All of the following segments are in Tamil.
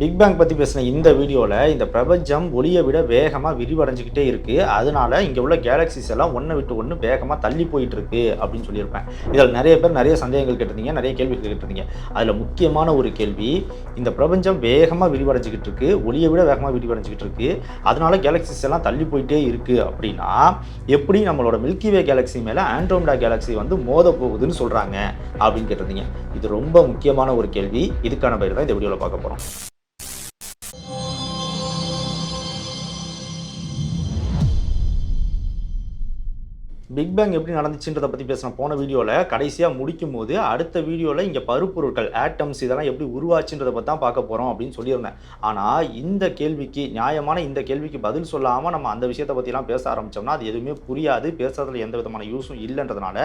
பிக் பேங் பற்றி பேசின இந்த வீடியோவில் இந்த பிரபஞ்சம் ஒளியை விட வேகமாக விரிவடைஞ்சிக்கிட்டே இருக்குது அதனால இங்கே உள்ள கேலக்சிஸ் எல்லாம் ஒன்றை விட்டு ஒன்று வேகமாக தள்ளி போயிட்டு இருக்கு அப்படின்னு சொல்லியிருப்பேன். இதில் நிறைய பேர் நிறைய சந்தேகங்கள் கேட்டிருந்தீங்க நிறைய கேள்விகள் கேட்டிருந்தீங்க. அதில் முக்கியமான ஒரு கேள்வி இந்த பிரபஞ்சம் வேகமாக விரிவடைஞ்சிக்கிட்டு இருக்கு ஒளியை விட வேகமாக விரிவடைஞ்சிக்கிட்டு இருக்கு அதனால கேலக்சிஸ் எல்லாம் தள்ளி போயிட்டே இருக்குது அப்படின்னா எப்படி நம்மளோட மில்கிவே கேலக்ஸி மேலே ஆண்ட்ரோமிடா கேலக்ஸி வந்து மோத போகுதுன்னு சொல்கிறாங்க அப்படின்னு கேட்டிருந்தீங்க. இது ரொம்ப முக்கியமான ஒரு கேள்வி. இதுக்கான பேர் தான் இந்த வீடியோவில் பார்க்க போகிறோம் பிக் பேங் எப்படி நடந்துச்சுன்றதை பற்றி பேசின போன வீடியோவில் கடைசியாக முடிக்கும் போது அடுத்த வீடியோவில் இங்கே பருப்பொருட்கள் ஆட்டம்ஸ் இதெல்லாம் எப்படி உருவாச்சுன்றதை பற்றி தான் பார்க்க போகிறோம் அப்படின்னு சொல்லியிருந்தேன். ஆனால் இந்த கேள்விக்கு நியாயமான இந்த கேள்விக்கு பதில் சொல்லாமல் நம்ம அந்த விஷயத்தை பற்றிலாம் பேச ஆரம்பித்தோம்னா அது எதுவுமே புரியாது. பேசுறதுல எந்த விதமான யூஸும் இல்லைன்றதுனால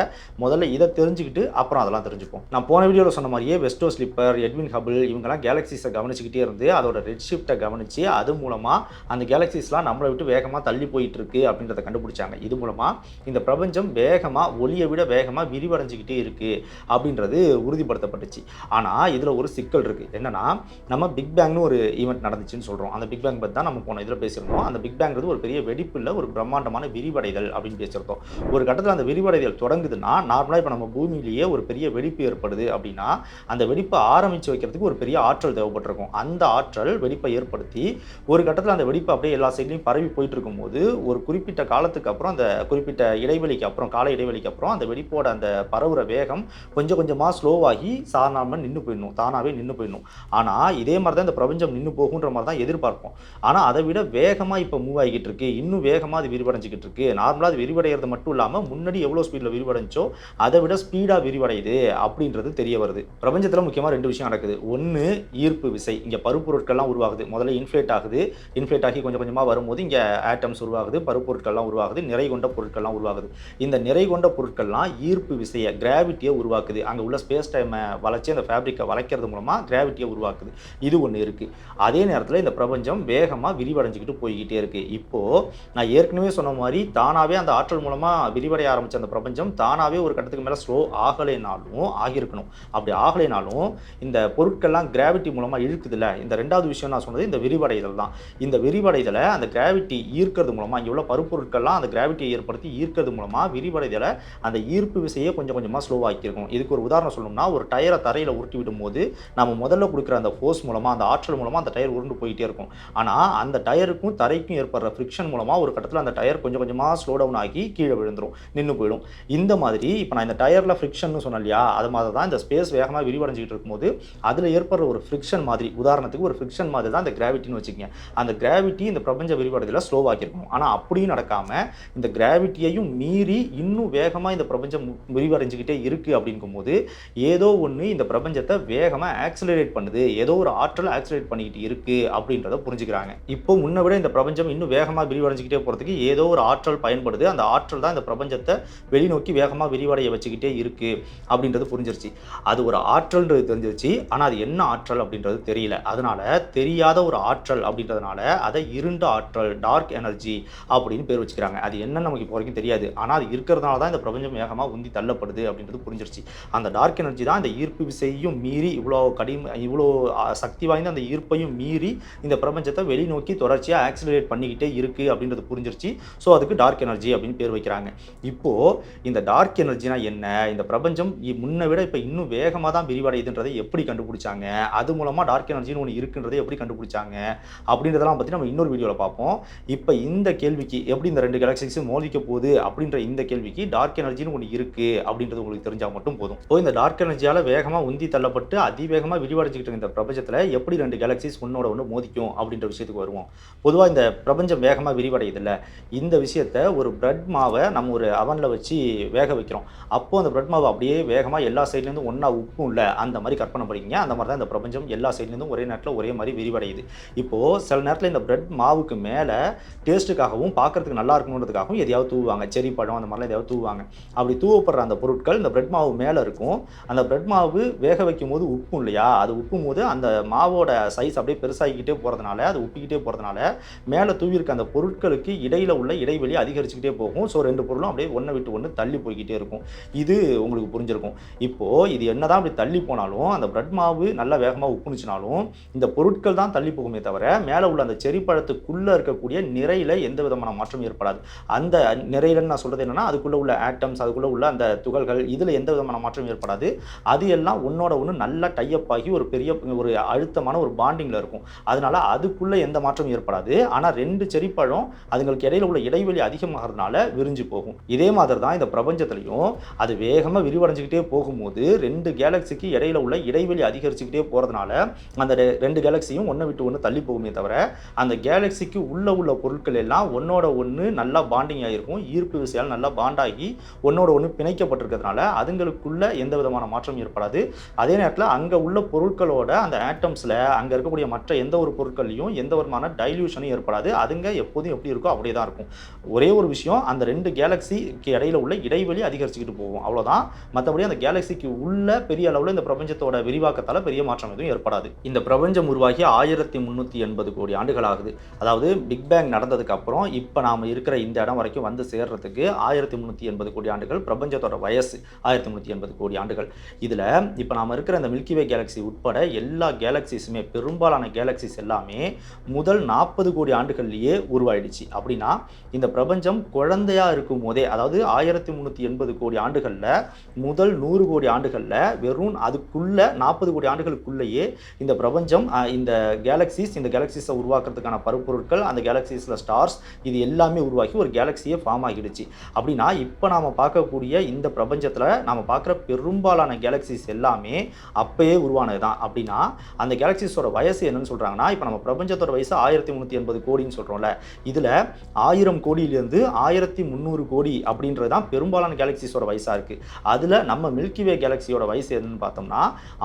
முதல்ல இதை தெரிஞ்சுக்கிட்டு அப்புறம் அதெல்லாம் தெரிஞ்சுப்போம். நான் போன வீடியோவில் சொன்ன மாதிரியே வெஸ்டோ ஸ்லிப்பர் எட்வின் ஹபிள் இவங்கெல்லாம் கேலக்சிஸை கவனிச்சுக்கிட்டே இருந்து அதோட ரெட் ஷிஃப்ட்டை கவனித்து அது மூலமாக அந்த கேலக்சிஸ்லாம் நம்மளை விட்டு வேகமாக தள்ளி போயிட்டு இருக்கு அப்படின்றத கண்டுபிடிச்சாங்க. இது மூலமாக இந்த பிரபஞ்சம் வேகமாக ஒளியை விட வேகமாக விரிவடைஞ்சிக்கிட்டே இருக்குது அப்படின்றது உறுதிப்படுத்தப்பட்டுச்சு. ஆனால் இதில் ஒரு சிக்கல் இருக்குது என்னென்னா நம்ம பிக் பேங்னு ஒரு ஈவெண்ட் நடந்துச்சுன்னு சொல்கிறோம் அந்த பிக் பேங் பற்றி தான் நம்ம போன இதில் பேசியிருந்தோம். அந்த பிக் பேங்கிறது ஒரு பெரிய வெடிப்பு இல்லை ஒரு பிரம்மாண்டமான விரிவடைதல் அப்படின்னு பேசியிருந்தோம். ஒரு கட்டத்தில் அந்த விரிவடைதல் தொடங்குதுன்னா நார்மலாக இப்போ நம்ம பூமியிலேயே ஒரு பெரிய வெடிப்பு ஏற்படுது அப்படின்னா அந்த வெடிப்பை ஆரம்பித்து வைக்கிறதுக்கு ஒரு பெரிய ஆற்றல் தேவைப்பட்டிருக்கும். அந்த ஆற்றல் வெடிப்பை ஏற்படுத்தி ஒரு கட்டத்தில் அந்த வெடிப்பு அப்படியே எல்லா சைட்லையும் பரவி போயிட்டு இருக்கும்போது ஒரு குறிப்பிட்ட காலத்துக்கு அப்புறம் அந்த குறிப்பிட்ட இடைவெளிக்கு அப்புறம் கால இடைவெளிக்கு அப்புறம் அந்த வெடிப்போட அந்த பரவுற வேகம் கொஞ்சம் கொஞ்சமாக ஸ்லோவாகி சாதாரணமாக நின்று போயிடணும் தானாகவே நின்று போயிடணும். ஆனால் இதே மாதிரி தான் இந்த பிரபஞ்சம் நின்று போகுன்ற மாதிரி தான் எதிர்பார்ப்போம். ஆனால் அதை விட வேகமாக இப்போ மூவ் ஆகிக்கிட்டு இருக்கு இன்னும் வேகமாக அது விரிவடைஞ்சிக்கிட்டு இருக்கு. நார்மலாக அது விரிவடைகிறது மட்டும் இல்லாமல் முன்னாடி எவ்வளோ ஸ்பீடில் விரிவடைஞ்சோ அதை விட ஸ்பீடாக விரிவடையுது அப்படின்றது தெரிய வருது. பிரபஞ்சத்தில் முக்கியமாக ரெண்டு விஷயம் நடக்குது. ஒன்று ஈர்ப்பு விசை. இங்கே பருப்பொருட்கள்லாம் உருவாகுது. முதல்ல இன்ஃப்ளேட் ஆகுது. இன்ஃப்ளேட் ஆகி கொஞ்சம் கொஞ்சமாக வரும்போது இங்கே ஆட்டம்ஸ் உருவாகுது. பருப்பொருட்கள்லாம் உருவாகுது. நிறை கொண்ட பொருட்கள்லாம் உருவாகுது. இந்த நிறை கொண்ட பொருட்கள்லாம் ஈர்ப்பு விசையை கிராவிட்டியை உருவாக்குது. அங்கே உள்ள ஸ்பேஸ் டைமை வளைச்சி அந்த ஃபேப்ரிக்கை வளைக்கிறது மூலமாக கிராவிட்டியை உருவாக்குது. இது ஒன்று இருக்குது அதே நேரத்தில் இந்த பிரபஞ்சம் வேகமாக விரிவடைஞ்சிக்கிட்டு போய்கிட்டே இருக்குது இப்போது நான் ஏற்கனவே சொன்ன மாதிரி தானாகவே அந்த ஆற்றல் மூலமாக விரிவடைய ஆரம்பித்த அந்த பிரபஞ்சம் தானாகவே ஒரு கட்டத்துக்கு மேலே ஸ்லோ ஆகலைனாலும் ஆகியிருக்கணும். அப்படி ஆகலைனாலும் இந்த பொருட்கள்லாம் கிராவிட்டி மூலமாக இழுக்குதுல்ல. இந்த ரெண்டாவது விஷயம் நான் சொன்னது இந்த விரிவடைதல் தான். இந்த விரிவடைதலை அந்த கிராவிட்டி ஈர்க்கிறது மூலமாக இங்கே உள்ள பருப்பொருட்கள்லாம் அந்த கிராவிட்டியை ஏற்படுத்தி ஈர்க்கிறது மூலமாக விரிவடைதலை அந்த ஈர்ப்பு விசையை கொஞ்சம் கொஞ்சமாக ஸ்லோவாக்கியிருக்கும் இதுக்கு ஒரு உதாரணம் சொல்லணும்னா ஒரு டயரை தரையில் உருட்டி விடும்போது நம்ம முதல்ல கொடுக்குற அந்த ஃபோர்ஸ் மூலமாக அந்த ஆற்றல் மூலமாக அந்த டயர் உருண்டு போயிட்டே இருக்கும். ஆனால் அந்த டயருக்கும் தரைக்கும் ஏற்படுற ஃப்ரிக்ஷன் மூலமாக ஒரு கட்டத்தில் அந்த டயர் கொஞ்சம் கொஞ்சமாக ஸ்லோ டவுன் ஆகி கீழே விழுந்துடும் நின்று போயிடும். இந்த மாதிரி இப்போ நான் இந்த டயரில் ஃப்ரிக்ஷன் சொன்னேன் இல்லையா அது மாதிரி தான் இந்த ஸ்பேஸ் வேகமாக விரிவடைஞ்சிக்கிட்டு இருக்கும்போது அதில் ஏற்படுற ஒரு ஃப்ரிக்ஷன் மாதிரி உதாரணத்துக்கு ஒரு ஃப்ரிக்ஷன் மாதிரி தான் அந்த கிராவிட்டின்னு வச்சுக்கோங்க. அந்த கிராவிட்டி இந்த பிரபஞ்ச விரிவடைதலை ஸ்லோவாக்கியிருக்கும் ஆனால் அப்படியும் நடக்காமல் இந்த கிராவிட்டியையும் மீறி இன்னும் வேகமாக இந்த பிரபஞ்சம் விரிவடைஞ்சிக்கிட்டே இருக்குது அப்படிங்கும்போது ஏதோ ஒன்று இந்த பிரபஞ்சத்தை வேகமாக ஆக்சிலரேட் பண்ணுது. ஏதோ ஒரு ஆற்றல் ஆக்சிலரேட் பண்ணிக்கிட்டு இருக்குது அப்படின்றத புரிஞ்சுக்கிறாங்க. இப்போ முன்ன விட இந்த பிரபஞ்சம் இன்னும் வேகமாக விரிவடைஞ்சிக்கிட்டே போகிறதுக்கு ஏதோ ஒரு ஆற்றல் பயன்படுது. அந்த ஆற்றல் தான் இந்த பிரபஞ்சத்தை வெளிநோக்கி வேகமாக விரிவடைய வச்சுக்கிட்டே இருக்குது அப்படின்றது புரிஞ்சிருச்சு. அது ஒரு ஆற்றல்ன்றது தெரிஞ்சிருச்சு. ஆனால் அது என்ன ஆற்றல் அப்படின்றது தெரியல. அதனால் தெரியாத ஒரு ஆற்றல் அப்படின்றதுனால அதை இருண்ட ஆற்றல் டார்க் எனர்ஜி அப்படின்னு பேர் வச்சுக்கிறாங்க. அது என்னன்னு நமக்கு இப்போ வரைக்கும் தெரியாது. ஆனால் அது இருக்கிறதுனால தான் இந்த பிரபஞ்சம் வேகமாக உந்தி தள்ளப்படுது அப்படின்றது புரிஞ்சிருச்சு. அந்த டார்க் எனர்ஜி தான் இந்த ஈர்ப்பு விசையும் மீறி இவ்வளோ கடிம இவ்வளோ சக்தி வாய்ந்த அந்த ஈர்ப்பையும் மீறி இந்த பிரபஞ்சத்தை வெளிநோக்கி தொடர்ச்சியாக ஆக்சிலரேட் பண்ணிக்கிட்டே இருக்குது அப்படின்றது புரிஞ்சிருச்சு. ஸோ அதுக்கு டார்க் எனர்ஜி அப்படின்னு பேர் வைக்கிறாங்க. இப்போது இந்த டார்க் எனர்ஜினா என்ன? இந்த பிரபஞ்சம் முன்னை விட இப்போ இன்னும் வேகமாக தான் விரிவடையுதுன்றதை எப்படி கண்டுபிடிச்சாங்க? அது மூலமாக டார்க் எனர்ஜின்னு ஒன்று இருக்குன்றதை எப்படி கண்டுபிடிச்சாங்க? அப்படின்றதெல்லாம் பற்றி நம்ம இன்னொரு வீடியோவில் பார்ப்போம். இப்போ இந்த கேள்விக்கு எப்படி இந்த ரெண்டு கேலக்சிஸும் மோதிக்க போகுது அப்படின்ற இந்த கேள்விக்கு டார்க் எனர்ஜின்னு ஒன்று இருக்குது அப்படின்றது உங்களுக்கு தெரிஞ்சால் மட்டும் போதும். இப்போ இந்த டார்க் எனர்ஜியால் வேகமாக உந்தி தள்ளப்பட்டு அதிவேகமாக விரிவடைஞ்சிக்கிட்டு இருக்க இந்த பிரபஞ்சத்தில் எப்படி ரெண்டு கேலக்சிஸ் ஒன்னோட ஒன்று மோதிக்கும் அப்படின்ற விஷயத்துக்கு வருவோம். பொதுவாக இந்த பிரபஞ்சம் வேகமாக விரிவடையுதில்ல இந்த விஷயத்த ஒரு பிரெட் மாவை நம்ம ஒரு அவனில் வச்சு வேக வைக்கிறோம். அப்போ அந்த பிரெட் மாவை அப்படியே வேகமாக எல்லா சைட்லேருந்து ஒன்றா உப்பும் இல்லை அந்த மாதிரி கற்பனை பண்ணிக்கிங்க அந்த மாதிரி தான் இந்த பிரபஞ்சம் எல்லா சைட்லேருந்தும் ஒரே நேரத்தில் ஒரே மாதிரி விரிவடையுது. இப்போது சில நேரத்தில் இந்த பிரெட் மாவுக்கு மேலே டேஸ்ட்டுக்காகவும் பார்க்கறதுக்கு நல்லா இருக்கணுன்றதுக்காகவும் எதையாவது தூவாங்க செரி பழம் அந்த மாதிரிலாம் ஏதாவது தூவாங்க அப்படி தூவப்படுற அந்த பொருட்கள் இந்த பிரெட் மாவு மேலே இருக்கும். அந்த பிரெட் மாவு வேக வைக்கும் போது உப்பும் இல்லையா? அது உப்பும் போது அந்த மாவோட சைஸ் அப்படியே பெருசாகிக்கிட்டே போகிறதுனால அது உப்பிக்கிட்டே போகிறதுனால மேலே தூவியிருக்க அந்த பொருட்களுக்கு இடையில உள்ள இடைவெளி அதிகரிச்சுக்கிட்டே போகும். ஸோ ரெண்டு பொருளும் அப்படியே ஒன்றை விட்டு ஒன்று தள்ளி போய்கிட்டே இருக்கும். இது உங்களுக்கு புரிஞ்சிருக்கும். இப்போது இது என்னதான் அப்படி தள்ளி போனாலும் அந்த பிரெட் மாவு நல்லா வேகமாக உப்புனுச்சுனாலும் இந்த பொருட்கள் தான் தள்ளி போகுமே தவிர மேலே உள்ள அந்த செரி பழத்துக்குள்ளே இருக்கக்கூடிய நிறையில எந்த விதமான மாற்றம் ஏற்படாது. அந்த நிறையிலன்னு நான் சொல்கிறது என்னன்னா அதுக்குள்ளே உள்ள ஆட்டம்ஸ் அதுக்குள்ளே உள்ள அந்த துகள்கள் இதில் எந்த விதமான மாற்றம் ஏற்படாது. அது எல்லாம் ஒன்னோட ஒன்று நல்லா டைப் ஆகி ஒரு பெரிய ஒரு அழுத்தமான ஒரு பாண்டிங்கில் இருக்கும். அதனால அதுக்குள்ளே எந்த மாற்றம் ஏற்படாது. ஆனால் ரெண்டு செரிப்பழம் அதுங்களுக்கு இடையில உள்ள இடைவெளி அதிகமாகிறதுனால விரிஞ்சு போகும். இதே மாதிரி தான் இந்த பிரபஞ்சத்துலையும் அது வேகமாக விரிவடைஞ்சுக்கிட்டே போகும்போது ரெண்டு கேலக்சிக்கு இடையில உள்ள இடைவெளி அதிகரிச்சுக்கிட்டே போகிறதுனால அந்த ரெ- ரெண்டு கேலக்சியும் ஒன்றை விட்டு ஒன்று தள்ளி போகுமே தவிர அந்த கேலக்சிக்கு உள்ள உள்ள பொருட்கள் எல்லாம் ஒன்னோட ஒன்று நல்லா பாண்டிங் ஆகிருக்கும் ஈர்ப்பு விசையால் நல்லா பாண்டாகி ஒன்னோட ஒன்று பிணைக்கப்பட்டிருக்கிறதுனால அதுங்களுக்குள்ள எந்த விதமான மாற்றம் ஏற்படாது. அதே நேரத்தில் அங்கே உள்ள பொருட்களோட அந்த ஆட்டம்ஸில் அங்கே இருக்கக்கூடிய மற்ற எந்த ஒரு பொருட்கள்லையும் எந்த விதமான டைல்யூஷனும் ஏற்படாது. அதுங்க எப்போதும் எப்படி இருக்கோ அப்படியே தான் இருக்கும். ஒரே ஒரு விஷயம் அந்த ரெண்டு கேலக்சிக்கு இடையில உள்ள இடைவெளி அதிகரிச்சுக்கிட்டு போகும். அவ்வளோதான் மற்றபடி அந்த கேலக்சிக்கு உள்ள பெரிய அளவில் இந்த பிரபஞ்சத்தோட விரிவாக்கத்தால் பெரிய மாற்றம் எதுவும் ஏற்படாது. இந்த பிரபஞ்சம் உருவாகி ஆயிரத்தி முந்நூற்றி எண்பது கோடி ஆண்டுகள் ஆகுது. அதாவது பிக் பேங் நடந்ததுக்கு அப்புறம் இப்போ நாம் இருக்கிற இந்த இடம் வரைக்கும் வந்து சேர்றதுக்கு ஆயிரத்தி முந்நூற்றி எண்பது கோடி ஆண்டுகள் பிரபஞ்சத்தோட வயசு ஆயிரத்தி முந்நூற்றி எண்பது கோடி ஆண்டுகள். இதில் இப்போ நாம் இருக்கிற இந்த மில்கிவே கேலக்ஸி உட்பட எல்லா கேலக்சிஸுமே பெரும்பாலான கேலக்சிஸ் எல்லாமே முதல் நாற்பது கோடி ஆண்டுகள்லேயே உருவாயிடுச்சு. அப்படின்னா இந்த பிரபஞ்சம் குழந்தையா இருக்கும் போதே அதாவது ஆயிரத்தி முந்நூற்றி எண்பது கோடி ஆண்டுகளில் முதல் நூறு கோடி ஆண்டுகளில் வெறும் அதுக்குள்ளே நாற்பது கோடி ஆண்டுகளுக்குள்ளேயே இந்த பிரபஞ்சம் இந்த கேலக்சிஸ் இந்த கேலக்சிஸை உருவாக்குறதுக்கான பருப்பொருட்கள் அந்த கேலக்சிஸில் ஸ்டார்ஸ் இது எல்லாமே உருவாக்கி ஒரு கேலக்சியே ஃபார்ம் ஆகிடுச்சு. அப்படின்னா இப்போ நாம் பார்க்கக்கூடிய இந்த பிரபஞ்சத்தில் நாம் பார்க்குற பெரும்பாலான கேலக்சிஸ் எல்லாமே அப்பயே உருவானது தான் அப்படின்னா அந்த கேலக்சிஸோட வயசு என்னன்னு சொல்கிறாங்கன்னா இப்போ நம்ம பிரபஞ்சத்தோட வயசு ஆயிரத்தி முந்நூற்றி எண்பது கோடின்னு சொல்கிறோம்ல இதில் ஆயிரம் கோடியிலேருந்து ஆயிரத்தி முந்நூறு கோடி அப்படின்றது தான் பெரும்பாலான கேலக்சிஸோட வயசாக இருக்குது அதில் நம்ம மில்கிவே கேலக்சியோட வயசு என்னன்னு பார்த்தோம்னா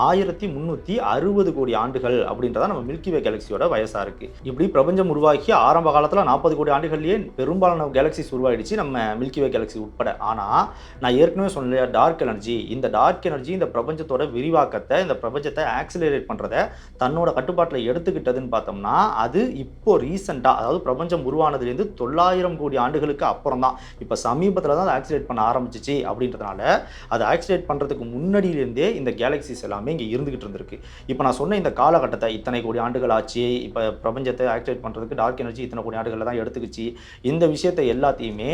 ஆயிரத்தி முந்நூற்றி அறுபது கோடி ஆண்டுகள் அப்படின்றதான் நம்ம மில்கிவே கேலக்சியோட வயசாக இருக்குது இப்படி பிரபஞ்சம் உருவாக்கி ஆரம்ப காலத்தில் நாற்பது கோடி ஆண்டுகள்லேயே பெரும்பாலான கேலக்சிஸ் உருவாயிடுச்சு. நம்ம மில்கி வே கேலக்சி உட்பட. ஆனால் நான் ஏற்கனவே சொன்ன டார்க் எனர்ஜி இந்த டார்க் எனர்ஜி இந்த பிரபஞ்சத்தோட விரிவாக்கத்தை இந்த பிரபஞ்சத்தை ஆக்சிலரேட் பண்ணுறத தன்னோட கட்டுப்பாட்டில் எடுத்துக்கிட்டதுன்னு பார்த்தோம்னா அது இப்போ ரீசெண்டாக அதாவது பிரபஞ்சம் உருவானதுலேருந்து தொள்ளாயிரம் கோடி ஆண்டுகளுக்கு அப்புறம் தான் இப்போ சமீபத்தில் தான் அதை ஆக்சிலேட் பண்ண ஆரம்பிச்சிச்சு அப்படின்றதுனால அதை ஆக்சிலேட் பண்ணுறதுக்கு முன்னாடியிலேருந்தே இந்த கேலக்சிஸ் எல்லாமே இங்கே இருந்துகிட்டு இருந்திருக்கு. இப்போ நான் சொன்ன இந்த காலகட்டத்தை இத்தனை கோடி ஆண்டுகள் ஆச்சு இப்போ பிரபஞ்சத்தை ஆக்சிலேட் பண்ணுறதுக்கு டார்க் எனர்ஜி இத்தனை கோடி ஆண்டுகளில் தான் எடுத்துக்கிச்சு. இந்த விஷயத்தை எல்லாத்தையுமே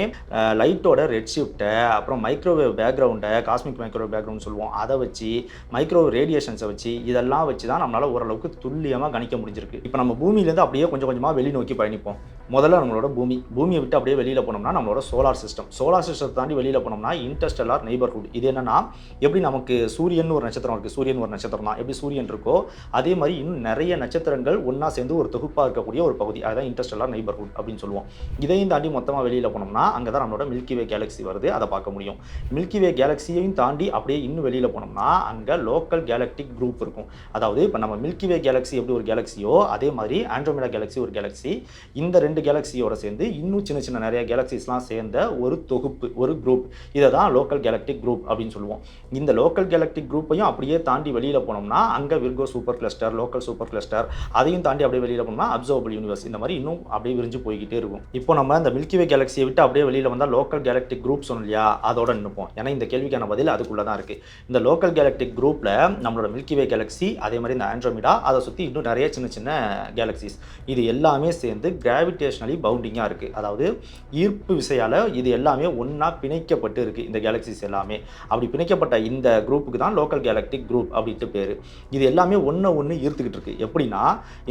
லைட்டோட ரெட் ஷிஃப்ட்டை அப்புறம் மைக்ரோவேவ் பேக்ரவுண்டை காஸ்மிக் மைக்ரோவேவ் பேக்ரவுண்ட் சொல்லுவோம் அதை வச்சு மைக்ரோவேவ் ரேடியேஷன்ஸை வச்சு இதெல்லாம் வச்சு தான் நம்மளால் ஓரளவுக்கு துல்லியமாக கணிக்க முடிஞ்சிருக்கு. இப்போ நம்ம பூமியிலேருந்து அப்படியே கொஞ்சம் கொஞ்சமாக வெளி நோக்கி பயணிப்போம். முதல்ல நம்மளோட பூமி பூமியை விட்டு அப்படியே வெளியில் போனோம்னா நம்மளோட சோலார் சிஸ்டம் சோலார் சிஸ்டத்தை தாண்டி வெளியில் போனோம்னா இன்டர்ஸ்டெல்லார் நெய்பர்ஹுட் இது என்னன்னா எப்படி நமக்கு சூரியன் ஒரு நட்சத்திரம் இருக்குது சூரியன் ஒரு நட்சத்திரம் தான் எப்படி சூரியன் இருக்கோ அதே மாதிரி இன்னும் நிறைய நட்சத்திரங்கள் ஒன்றா சேர்ந்து ஒரு தொகுப்பாக இருக்கக்கூடிய ஒரு பகுதி. அதுதான் இன்டர்ஸ்டெல்லார் நெய்பர்ஹுட் அப்படின்னு சொல்லுவோம். இதையும் தாண்டி மொத்தமாக வெளியில் போனோம்னா அங்கே தான் நம்மளோட மில்கி வே கேலக்ஸி வருது. அதை பார்க்க முடியும். மில்கி வே கேலக்ஸியையும் தாண்டி அப்படியே இன்னும் வெளியில் போனோம்னா அங்கே லோக்கல் கேலக்டிக் குரூப் இருக்கும். அதாவது இப்போ நம்ம மில்கி வே கேலக்ஸி எப்படி ஒரு கேலக்ஸியோ அதே மாதிரி ஆண்ட்ரோமேடா கேலக்ஸி ஒரு கேலக்ஸி இந்த ரெண்டு கேலக்ஸியோட சேர்ந்து இன்னும் சின்ன சின்ன நிறைய கேலக்சிஸ்லாம் சேர்ந்த ஒரு தொகுப்பு ஒரு குரூப் இதை தான் லோக்கல் கேலக்டிக் குரூப் அப்படின்னு சொல்லுவோம். இந்த லோக்கல் கேலக்டிக் குரூப்பையும் அப்படியே தாண்டி வெளியில் போனோம்னா அங்கே Virgo super cluster local super cluster அதையும் தாண்டி அப்படியே வெளியில் போனோம்னா அப்சர்வபிள் யூனிவர்ஸ் இந்த மாதிரி இன்னும் அப்படியே விரிஞ்சு போய்கிட்டே இருக்கும். இப்போ நம்ம இந்த மில்கிவே கேலக்சியை விட்டு அப்படியே வெளியில் வந்தால் லோக்கல் கேலக்டிக் குரூப் சொன்னோம் இல்லையா அதோட நிற்போம் ஏன்னா இந்த கேள்விக்கான பதில் அதுக்குள்ளே தான் இருக்குது இந்த லோக்கல் கேலக்டிக் குரூப்பில் நம்மளோட மில்கிவே கேலக்சி கேலக்ஸி அதே மாதிரி இந்த ஆண்ட்ரோமிடா அதை சுற்றி இன்னும் நிறைய சின்ன சின்ன கேலக்சிஸ் இது எல்லாமே சேர்ந்து கிராவிட்டி கிராவிடேஷனலி பவுண்டிங்காக இருக்குது அதாவது ஈர்ப்பு விசையால் இது எல்லாமே ஒன்றா பிணைக்கப்பட்டு இருக்குது இந்த கேலக்சிஸ் எல்லாமே. அப்படி பிணைக்கப்பட்ட இந்த குரூப்புக்கு தான் லோக்கல் கேலக்டிக் குரூப் அப்படின்ட்டு பேர். இது எல்லாமே ஒன்று ஒன்று ஈர்த்துக்கிட்டு இருக்குது எப்படின்னா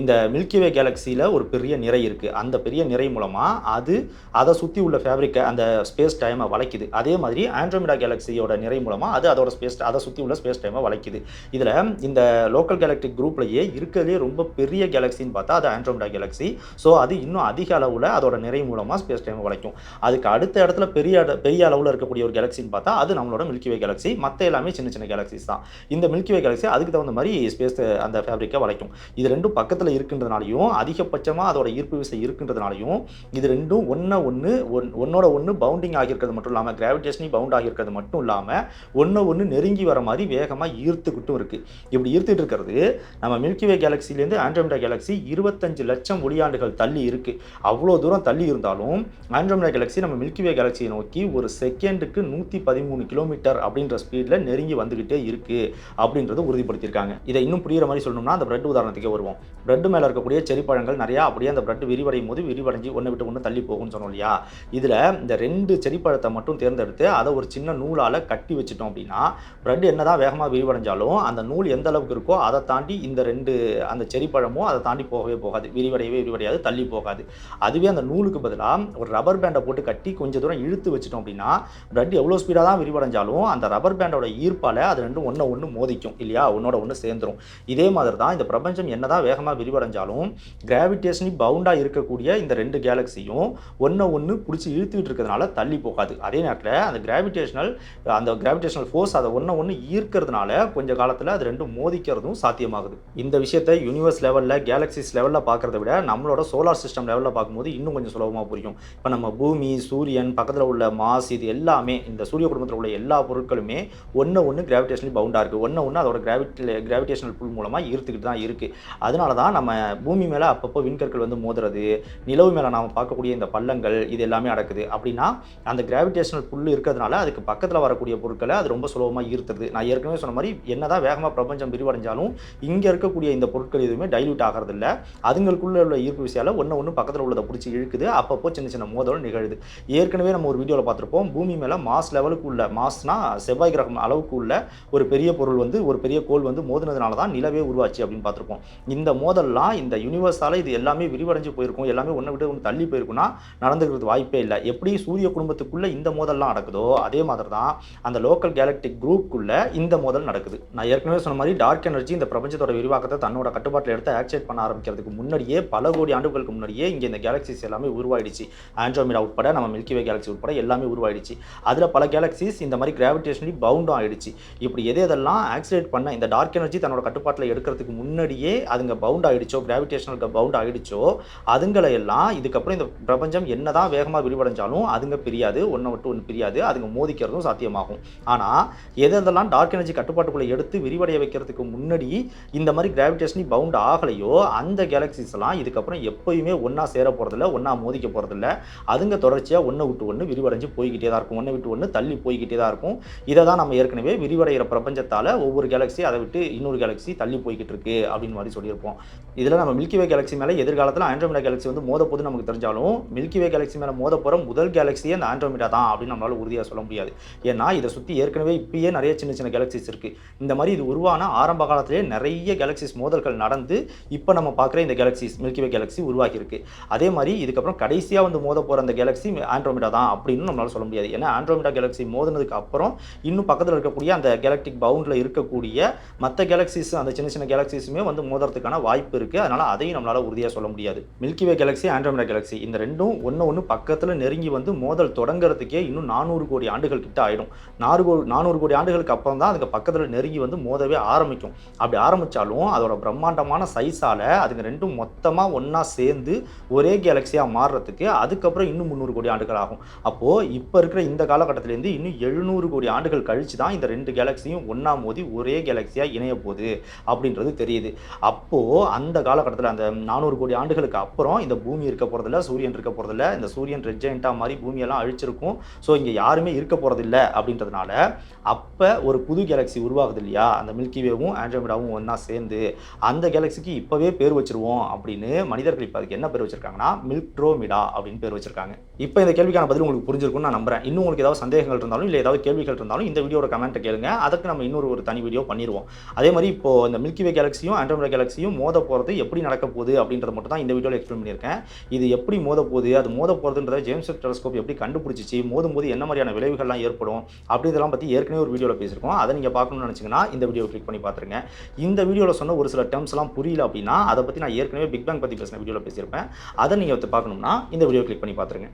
இந்த மில்கிவே கேலக்சியில் ஒரு பெரிய நிறை இருக்குது அந்த பெரிய நிறை மூலமாக அது அதை சுற்றி உள்ள ஃபேப்ரிக்கை அந்த ஸ்பேஸ் டைமை வளைக்குது. அதே மாதிரி ஆண்ட்ரோமிடா கேலக்சியோட நிறை மூலமாக அது அதோட ஸ்பேஸ் அதை சுற்றி உள்ள ஸ்பேஸ் டைமை வளைக்குது. இதில் இந்த லோக்கல் கேலக்டிக் குரூப்லேயே இருக்கிறதுலே ரொம்ப பெரிய கேலக்சின்னு பார்த்தா அது ஆண்ட்ரோமிடா கேலக்சி ஸோ அது இன்னும் அதிக அதிக அளவில் அதோட நிறை மூலமாக ஸ்பேஸ் டைம் வளைக்கும் அதுக்கு அடுத்த இடத்துல பெரிய பெரிய அளவில் இருக்கக்கூடிய ஒரு கேலக்சின்னு பார்த்தா அது நம்மளோட மில்கிவே கேலக்சி கேலக்ஸி மற்ற எல்லாமே சின்ன சின்ன கேலக்சிஸ் தான். இந்த மில்கிவே கேலக்சி அதுக்கு தகுந்த மாதிரி ஸ்பேஸ் அந்த ஃபேப்ரிக்கை வளைக்கும் இது ரெண்டும் பக்கத்தில் இருக்கின்றதுனாலையும் அதிகபட்சமாக அதோட ஈர்ப்பு விசை இருக்கின்றதுனாலையும் இது ரெண்டும் ஒன்றை ஒன்று ஒன் ஒன்னோட ஒன்று பவுண்டிங் ஆகியிருக்கிறது மட்டும் இல்லாமல் கிராவிடேஷனி பவுண்ட் ஆகியிருக்கிறது மட்டும் இல்லாமல் ஒன்று ஒன்று நெருங்கி வர மாதிரி வேகமாக ஈர்த்துக்கிட்டும் இருக்குது இப்படி ஈர்த்துட்டு இருக்கிறது நம்ம மில்கிவே கேலக்சிலேருந்து ஆண்ட்ரோமிடா கேலக்ஸி இருபத்தஞ்சு லட்சம் ஒளியாண்டுகள் தள்ளி இருக்குது அவ்வளோ தூரம் தள்ளி இருந்தாலும் ஆண்ட்ரோமிடா கேலக்ஸி நம்ம மில்கிவே கேலக்சியை நோக்கி ஒரு செகண்டுக்கு நூற்றி பதிமூணு கிலோமீட்டர் அப்படின்ற ஸ்பீடில் நெருங்கி வந்துக்கிட்டே இருக்குது அப்படின்றது உறுதிப்படுத்தியிருக்காங்க. இதை இன்னும் புரியுற மாதிரி சொல்லணும்னா அந்த பிரெட் உதாரணத்துக்கே வருவோம். பிரெட் மேலே இருக்கக்கூடிய செரி பழங்கள் நிறையா அப்படியே அந்த பிரெட் விரிவடையும் போது விரிவடைஞ்சு ஒன்று விட்டு ஒன்று தள்ளி போகும்னு சொன்னோம் இல்லையா? இதில் இந்த ரெண்டு செரி பழத்தை மட்டும் தேர்ந்தெடுத்து அதை ஒரு சின்ன நூலால் கட்டி வச்சிட்டோம் அப்படின்னா பிரெட் என்னதான் வேகமாக விரிவடைஞ்சாலும் அந்த நூல் எந்த அளவுக்கு இருக்கோ அதை தாண்டி இந்த ரெண்டு அந்த செரி பழமும் அதை தாண்டி போகவே போகாது. விரிவடையவே விரிவடையாது தள்ளி போகாது. அதுவே அந்த நூலுக்கு பதிலாக ஒரு ரப்பர் பேண்டை போட்டு கட்டி கொஞ்சம் தூரம் இழுத்து வச்சிட்டோம் அப்படின்னா பிரெட் எவ்வளோ ஸ்பீடாக தான் விரிவடைஞ்சாலும் அந்த ரப்பர் பேண்டோட ஈர்ப்பால் அது ரெண்டும் ஒன்று ஒன்று மோதிக்கும் இல்லையா? ஒன்றோட ஒன்று சேர்ந்துரும். இதே மாதிரி தான் இந்த பிரபஞ்சம் என்னதான் வேகமாக விரிவடைஞ்சாலும் கிராவிடேஷனி பவுண்டாக இருக்கக்கூடிய இந்த ரெண்டு கேலக்ஸியும் ஒன்றை ஒன்று பிடிச்சி இழுத்துக்கிட்டு இருக்கிறதுனால தள்ளி போகாது. அதே நேரத்தில் அந்த கிராவிடேஷனல் அந்த கிராவிடேஷனல் ஃபோர்ஸ் அதை ஒன்று ஒன்று ஈர்க்கிறதுனால கொஞ்சம் காலத்தில் அது ரெண்டும் மோதிக்கிறதும் சாத்தியமாகுது. இந்த விஷயத்தை யூனிவர்ஸ் லெவலில் கேலக்சிஸ் லெவலில் பார்க்குறத விட நம்மளோட சோலார் சிஸ்டம் லெவலில் பார்க்கும்போது இன்னும் கொஞ்சம் சுலபமாக புரியும். இப்போ நம்ம பூமி சூரியன் பக்கத்தில் உள்ள மாஸ் இது எல்லாமே இந்த சூரிய குடும்பத்தில் உள்ள எல்லா பொருட்களுமே ஒன்று ஒன்று கிராவிடேஷனல் பவுண்டாக இருக்குது ஒன்று ஒன்று அதோட கிராவிட்டி கிராவிடேஷனல் புல் மூலமாக ஈர்த்துக்கிட்டு தான் இருக்குது அதனால தான் நம்ம பூமி மேலே அப்பப்போ விண்கற்கள் வந்து மோதுறது நிலவு மேலே நாம் பார்க்கக்கூடிய இந்த பள்ளங்கள் இது எல்லாமே நடக்குது. அப்படின்னா அந்த கிராவிடேஷனல் புல் இருக்கிறதுனால அதுக்கு பக்கத்தில் வரக்கூடிய பொருட்களை அது ரொம்ப சுலபமாக ஈர்த்துறது நான் ஏற்கனவே சொன்ன மாதிரி என்னதான் வேகமாக பிரபஞ்சம் விரிவடைஞ்சாலும் இங்கே இருக்கக்கூடிய இந்த பொருட்கள் எதுவுமே டைல்யூட் ஆகிறதில்ல. அதுங்களுக்குள்ள உள்ள ஈர்ப்பு விசையால் ஒன்று ஒன்று பக்கத்தில் உள்ளதை பிடிச்சி இழுக்குது. அப்பப்போ சின்ன சின்ன மோதல் நிகழுது. ஏற்கனவே நம்ம ஒரு வீடியோவில் பார்த்துருப்போம். பூமி மேலே மாஸ் லெவலுக்கு உள்ள மாஸ்னா செவ்வாய் கிரகம் அளவுக்கு உள்ள ஒரு பெரிய பொருள் வந்து ஒரு பெரிய கோள் வந்து மோதினதுனால தான் நிலவே உருவாச்சு அப்படின்னு பார்த்துருப்போம். இந்த மோதல்லாம் இந்த யூனிவர்ஸால் இது எல்லாமே விரிவடைஞ்சு போயிருக்கும். எல்லாமே ஒன்று விட்டு ஒன்று தள்ளி போயிருக்குன்னா நடந்துக்கிறது வாய்ப்பே இல்லை. எப்படி சூரிய குடும்பத்துக்குள்ளே இந்த மோதல்லாம் நடக்குதோ அதே மாதிரி தான் அந்த லோக்கல் கேலக்டிக் குரூப்புக்குள்ளே இந்த மோதல் நடக்குது. நான் ஏற்கனவே சொன்ன மாதிரி டார்க் எனர்ஜி இந்த பிரபஞ்சத்தோட விரிவாக்கத்தை தன்னோட கட்டுப்பாட்டில் எடுத்து ஆக்சேட் பண்ண ஆரம்பிக்கிறதுக்கு முன்னாடியே பல கோடி ஆண்டுகளுக்கு முன்னாடியே இங்கே இந்த கேலக்சிஸ் எல்லாமே உருவாயிடுச்சு. ஆண்ட்ரோமிடா உட்பட நம்ம மில்கி வே கேலக்சி உட்பட எல்லாமே உருவாயிடுச்சு. அதில் பல கேலக்சிஸ் இந்த மாதிரி கிராவிடேஷனலி பவுண்டும் ஆயிடுச்சு. இப்படி எது எதெல்லாம் ஆக்சிடேட் பண்ண இந்த டார்க் எனர்ஜி தன்னோட கட்டுப்பாட்டில் எடுக்கிறதுக்கு முன்னாடியே அதுங்க பவுண்ட் ஆயிடுச்சோ கிராவிடேஷனல் பவுண்ட் ஆயிடுச்சோ அதுங்களை எல்லாம் இதுக்கப்புறம் இந்த பிரபஞ்சம் என்னதான் வேகமாக விரிவடைஞ்சாலும் அதுங்க பிரியாது. ஒன்றை விட்டு ஒன்று பிரியாது. அதுங்க மோதிக்கிறதும் சாத்தியமாகும். ஆனால் எது எதெல்லாம் டார்க் எனர்ஜி கட்டுப்பாட்டுக்குள்ளே எடுத்து விரிவடைய வைக்கிறதுக்கு முன்னாடி இந்த மாதிரி கிராவிடேஷனி பவுண்ட் ஆகலையோ அந்த கேலக்சிஸ்லாம் இதுக்கப்புறம் எப்பயுமே ஒன்றா சேர போகிறதில்ல ஒன்றா மோதிக்க போகிறதில்ல அதுங்க தொடர்ச்சியாக ஒன்று விட்டு ஒன்று விரிவடைஞ்சு போய்கிட்டே தான் இருக்கும். ஒன்று விட்டு ஒன்று தள்ளி போய்கிட்டே தான் இருக்கும். இதை தான் நம்ம ஏற்கனவே விரிவடைகிற பிரபஞ்சத்தால் ஒவ்வொரு கேலக்ஸி அதை விட்டு இன்னொரு கேலக்ஸி தள்ளி போய்கிட்டு இருக்கு அப்படின்னு மாதிரி சொல்லியிருப்போம். இதில் நம்ம மில்கி வே கேலக்ஸி மேலே எதிர்காலத்தில் ஆண்ட்ரோமிடா கேலக்ஸி வந்து மோத போது நமக்கு தெரிஞ்சாலும் மில்கி வே கேலக்ஸி மேலே மோத போகிற முதல் கேலக்ஸியே அந்த ஆண்ட்ரோமிடா தான் அப்படின்னு நம்மளால உறுதியாக சொல்ல முடியாது. ஏன்னா இதை சுற்றி ஏற்கனவே இப்பயே நிறைய சின்ன சின்ன கேலக்சிஸ் இருக்குது இந்த மாதிரி இது உருவான ஆரம்ப காலத்திலே நிறைய கேலக்சிஸ் மோதல்கள் நடந்து இப்போ நம்ம பார்க்குற இந்த கேலக்சிஸ் மில்கி வே கேலக்ஸி உருவாகியிருக்கு. அதே மாதிரி இதுக்கப்புறம் கடைசியாக வந்து மோத போகிற அந்த கேலக்ஸி ஆண்ட்ரோமிடா தான் அப்படின்னு நம்மளால் சொல்ல முடியாது. ஏன்னா ஆண்ட்ரோமிடா கேலக்ஸி மோதினதுக்கு அப்புறம் இன்னும் பக்கத்தில் இருக்கக்கூடிய அந்த கேலக்டிக் பவுண்டில் இருக்கக்கூடிய மற்ற கேலக்சிஸ் அந்த சின்ன சின்ன கேலக்சிஸுமே வந்து மோதுறதுக்கான வாய்ப்பு இருக்குது அதனால் அதையும் நம்மளால் உறுதியாக சொல்ல முடியாது. மில்கிவே கேலக்ஸி ஆண்ட்ரோமிடா கேலக்ஸி இந்த ரெண்டும் ஒன்று ஒன்று பக்கத்தில் நெருங்கி வந்து மோதல் தொடங்குறதுக்கே இன்னும் நானூறு கோடி ஆண்டுகள் கிட்ட ஆகிடும் நானூறு கோ நானூறு கோடி ஆண்டுகளுக்கு அப்புறம் தான் அதுக்கு பக்கத்தில் நெருங்கி வந்து மோதவே ஆரம்பிக்கும். அப்படி ஆரம்பித்தாலும் அதோட பிரம்மாண்டமான சைஸால் அதுங்க ரெண்டும் மொத்தமாக ஒன்றா சேர்ந்து ஒரே கேலக்ஸியாக மாறுறதுக்கு அதுக்கப்புறம் இன்னும் முந்நூறு கோடி ஆண்டுகள் ஆகும். அப்போது இப்போ இருக்கிற இந்த காலகட்டத்திலேருந்து இன்னும் எழுநூறு கோடி ஆண்டுகள் கழித்து தான் இந்த ரெண்டு கேலக்ஸியும் ஒன்றா மோதி ஒரே கேலக்ஸியாக இணைய போகுது அப்படின்றது தெரியுது. அப்போது அந்த காலகட்டத்தில் அந்த நானூறு கோடி ஆண்டுகளுக்கு அப்புறம் இந்த பூமி இருக்க போகிறதில்ல சூரியன் இருக்க போகிறதில்ல இந்த சூரியன் ரெஜென்ட்டாக மாதிரி பூமியெல்லாம் அழிச்சிருக்கும். ஸோ இங்கே யாருமே இருக்க போகிறதில்ல அப்படின்றதுனால அப்போ ஒரு புது கேலக்ஸி உருவாகுது இல்லையா? அந்த மில்கிவேவும் ஆண்ட்ரோமிடாவும் ஒன்றா சேர்ந்து அந்த கேலக்ஸிக்கு இப்போவே பேர் வச்சிருவோம் அப்படின்னு மனிதர்கள் இப்போ அதுக்கு என்ன பேர் வச்சிருக்காங்கன்னா மில்க்ட்ரோமிடா அப்படின்னு பேர் வச்சிருக்காங்க. இப்போ இந்த கேள்விக்கான பதில் உங்களுக்கு புரிஞ்சிருக்கும்னு நான் நம்புறேன். இன்னும் உங்களுக்கு ஏதாவது சந்தேகங்கள் இருந்தாலும் இல்லை ஏதாவது கேள்விகள் இருந்தாலும் இந்த வீடியோட கமெண்ட்டை கேளுங்க. அதுக்கு நம்ம இன்னொரு ஒரு தனி வீடியோ பண்ணிடுவோம் அதே மாதிரி இப்போ இந்த மில்கி வே கேலக்ஸியும் ஆண்ட்ரோமிடா கேலக்ஸியும் மோத போகிறது எப்படி நடக்க போகுது அப்படின்றத மட்டும் தான் இந்த வீடியோவில் எக்ஸ்பிளைன் பண்ணியிருக்கேன். இது எப்படி மோத போகுது அது மோத போகிறதுன்றத ஜேம்ஸ் டெலஸ்கோப் எப்படி கண்டுபிடிச்சிச்சு மோதும் போது என்ன மாதிரியான விளைவுகள்லாம் ஏற்படும் அப்படின்றதெல்லாம் பற்றி ஏற்கனவே ஒரு வீடியோவில் பேசியிருக்கோம். அதை நீங்கள் பார்க்கணும்னு நினச்சிங்கன்னா இந்த வீடியோ கிளிக் பண்ணி பார்த்துருங்க. இந்த வீடியோவில் சொன்ன ஒரு சில டேர்ம்ஸ்லாம் புரியல அப்படின்னா அதை பற்றி நான் ஏற்கனவே பிக் பேங் பற்றி பேசின வீடியோவில் பேசியிருப்பேன். அதை நீங்கள் பார்க்கணும்னா இந்த வீடியோ கிளிக் பண்ணி பார்த்துருங்க.